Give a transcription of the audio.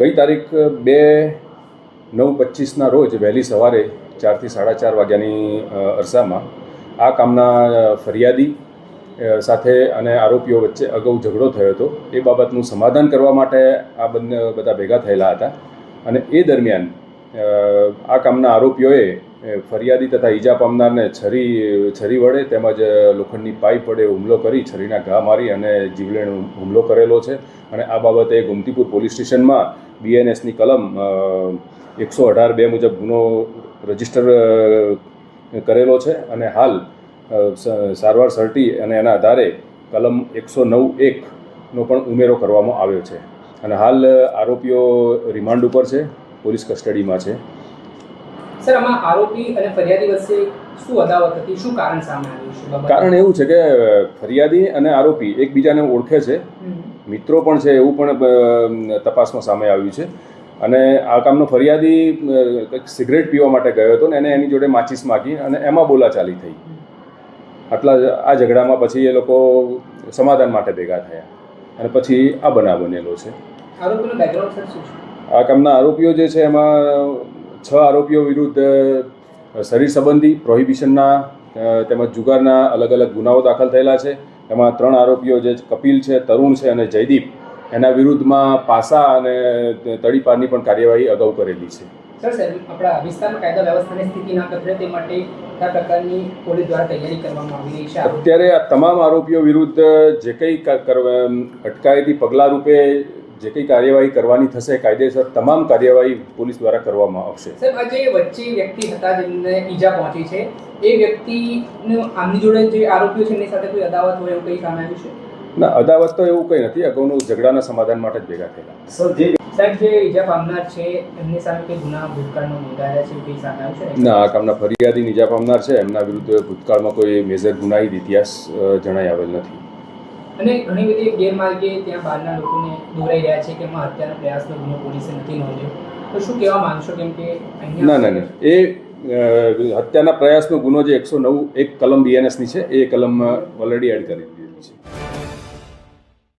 ગઈ તારીખ બે નવ પચીસના રોજ વહેલી સવારે ચારથી સાડા ચાર વાગ્યાની અરસામાં આ કામના ફરિયાદી સાથે અને આરોપીઓ વચ્ચે અગાઉ ઝઘડો થયો હતો. એ બાબતનું સમાધાન કરવા માટે આ બંને, બધા ભેગા થયેલા હતા. અને એ દરમિયાન આ કામના આરોપીઓએ ફરિયાદી તથા ઈજા પામનારને છરી છરી વડે તેમજ લોખંડની પાઇપ વડે હુમલો કરી છરીના ઘા મારી અને જીવલેણ હુમલો કરેલો છે. અને આ બાબતે ગોમતીપુર પોલીસ સ્ટેશનમાં બીએનએસની કલમ એકસો અઢાર બે મુજબ ગુનો રજિસ્ટર કરેલો છે. અને હાલ સારવાર સર્ટી અને એના આધારે કલમ એકસો નવ એકનો પણ ઉમેરો કરવામાં આવ્યો છે. અને હાલ આરોપીઓ રિમાન્ડ ઉપર છે. પોલીસ કસ્ટડીમાં છે. સર આમાં આરોપી અને ફરિયાદી વચ્ચે શું અદાવત હતી? શું કારણ સામે આવ્યું છે કારણ એવું છે કે ફરિયાદી અને આરોપી એકબીજાને ઓળખે છે. મિત્રો પણ છે એવું પણ તપાસમાં સામે આવ્યું છે. અને આ કામનો ફરિયાદી કંઈક સિગરેટ પીવા માટે ગયો હતો ને એને એની જોડે માચીસ માગી અને એમાં બોલાચાલી થઈ. આટલા આ ઝઘડામાં પછી એ લોકો સમાધાન માટે ભેગા થયા. અને પછી આ બનાવ બનેલો છે? આ કામના આરોપીઓ જે છે એમાં છ આરોપીઓ વિરુદ્ધ શરીર સંબંધી પ્રોહિબિશનના તેમજ જુગારના અલગ અલગ ગુનાઓ દાખલ થયેલા છે. એમાં ત્રણ આરોપીઓ જે કપિલ છે તરુણ છે અને જયદીપ એના વિરુદ્ધમાં પાસા અને તડીપારની પણ કાર્યવાહી અગાઉ કરેલી છે. સર સર આપણા વિસ્તારમાં કાયદા વ્યવસ્થાની સ્થિતિ ના કથળે તે માટે કયા પ્રકારની પોલીસ દ્વારા તૈયારી કરવામાં આવી છે? અત્યારે આ તમામ આરોપીઓ વિરુદ્ધ જે કંઈ અટકાયતી પગલાં રૂપે જે કંઈ કાર્યવાહી કરવાની થશે કાયદેસર તમામ કાર્યવાહી પોલીસ દ્વારા કરવામાં આવશે. સાહેબ આજે વચ્ચે વ્યક્તિ હતા જેમને ઈજા પહોંચી છે એ વ્યક્તિનું આમની જોડે જે આરોપીઓ છે એની સાથે કોઈ અદાવત હોય એવું કંઈ સામે આવ્યું છે? ના અદાવત તો એવું કંઈ નથી. અગાઉનું ઝઘડાના સમાધાન માટે જ ભેગા થયેલા. સાહેબ જે ઈજા પામનાર છે એમની સામે કોઈ ગુના ભૂતકાળમાં નોંધાયા છે કંઈ સામે આવ્યું છે? ના આ કામના ફરિયાદી ઈજા પામનાર છે. એમના વિરુદ્ધ ભૂતકાળમાં કોઈ મેજર ગુનાહિત ઇતિહાસ જણાઈ આવેલ નથી. અને ઘણી બધી ગેરમાર્ગે ત્યાં બહારના લોકોને દોરાઈ રહ્યા છે કે એમાં હત્યાનો પ્રયાસનો ગુનો પોલીસે નથી નોંધ્યો. તો શું કહેવા માંગશો કેમ કે ના ના એ હત્યાના પ્રયાસનો ગુનો જે એકસો નવ, એક કલમ બીએનએસની છે, એ કલમ ઓલરેડી એડ કરી દીધી છે.